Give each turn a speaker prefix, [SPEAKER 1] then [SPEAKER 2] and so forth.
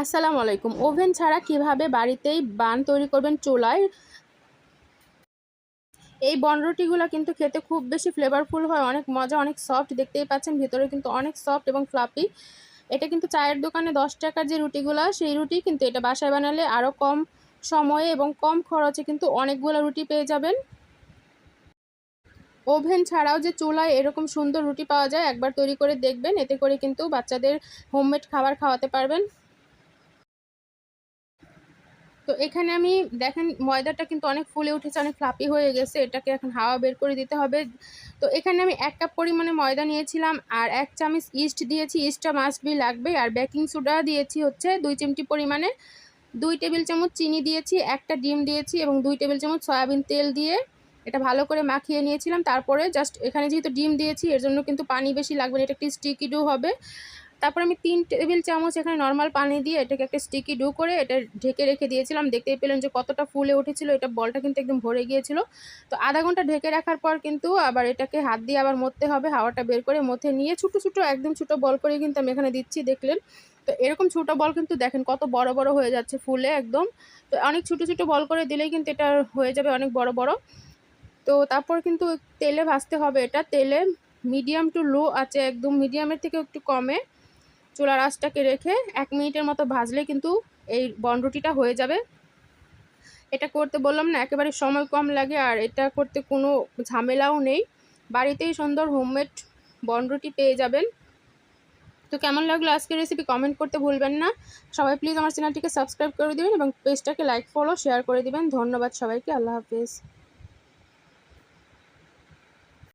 [SPEAKER 1] আসসালামু আলাইকুম। ওভেন ছাড়া কীভাবে বাড়িতেই বান তৈরি করবেন চুলায়? এই বনরুটিগুলো কিন্তু খেতে খুব বেশি ফ্লেভারফুল হয়, অনেক মজা, অনেক সফট দেখতেই পাচ্ছেন। ভিতরে কিন্তু অনেক সফট এবং ফ্লাপি এটা কিন্তু চায়ের দোকানে দশ টাকার যে রুটিগুলো, সেই রুটি কিন্তু এটা বাসায় বানালে আরও কম সময়ে এবং কম খরচে কিন্তু অনেকগুলো রুটি পেয়ে যাবেন। ওভেন ছাড়াও যে চুলায় এরকম সুন্দর রুটি পাওয়া যায়, একবার তৈরি করে দেখবেন। এতে করে কিন্তু বাচ্চাদের হোমমেড খাবার খাওয়াতে পারবেন। তো এখানে আমি, দেখেন, ময়দাটা কিন্তু অনেক ফুলে উঠেছে, অনেক ফ্লাপি হয়ে গেছে, এটাকে এখন হাওয়া বের করে দিতে হবে। তো এখানে আমি এক কাপ পরিমাণে ময়দা নিয়েছিলাম আর এক চামচ ইস্ট দিয়েছি ইস্টটা মাস্ট বি লাগবে। আর বেকিং সোডা দিয়েছি হচ্ছে দুই চিমটি পরিমাণে। দুই টেবিল চামচ চিনি দিয়েছি, একটা ডিম দিয়েছি এবং দুই টেবিল চামচ সয়াবিন তেল দিয়ে এটা ভালো করে মাখিয়ে নিয়েছিলাম। তারপরে জাস্ট এখানে যেহেতু ডিম দিয়েছি, এর জন্য কিন্তু পানি বেশি লাগবে না, এটা একটি স্টিকি ডো হবে। তারপর আমি তিন টেবিল চামচ এখানে নর্মাল পানি দিয়ে এটাকে একটা স্টিকি ডু করে এটা ঢেকে রেখে দিয়েছিলাম। দেখতেই পেলেন যে কতটা ফুলে উঠেছিল, এটা বলটা কিন্তু একদম ভরে গিয়েছিল। তো আধা ঘণ্টা ঢেকে রাখার পর কিন্তু আবার এটাকে হাত দিয়ে আবার মরতে হবে, হাওয়াটা বের করে মধ্যে নিয়ে ছোটো ছোটো, একদম ছোটো বল করে কিন্তু আমি এখানে দিচ্ছি, দেখলেন? তো এরকম ছোটো বল কিন্তু দেখেন কত বড় বড় হয়ে যাচ্ছে ফুলে একদম। তো অনেক ছোটো ছোটো বল করে দিলেই কিন্তু এটা হয়ে যাবে অনেক বড় বড়। তো তারপর কিন্তু তেলে ভাজতে হবে এটা। তেলে মিডিয়াম টু লো আছে, একদম মিডিয়ামের থেকে একটু কমে। চুলার আঁচটাকে রেখে এক মিনিটের মতো ভাজলে কিন্তু এই বনরুটিটা হয়ে যাবে। এটা করতে বললাম না, একেবারে সময় কম লাগে আর এটা করতে কোনো ঝামেলাও নেই। বাড়িতেই সুন্দর হোমমেড বনরুটি পেয়ে যাবেন। তো কেমন লাগল আজকের রেসিপি কমেন্ট করতে ভুলবেন না। সবাই প্লিজ আমার চ্যানেলটিকে সাবস্ক্রাইব করে দেবেন এবং পেজটাকে লাইক ফলো শেয়ার করে দেবেন। ধন্যবাদ সবাইকে, আল্লাহ হাফিজ।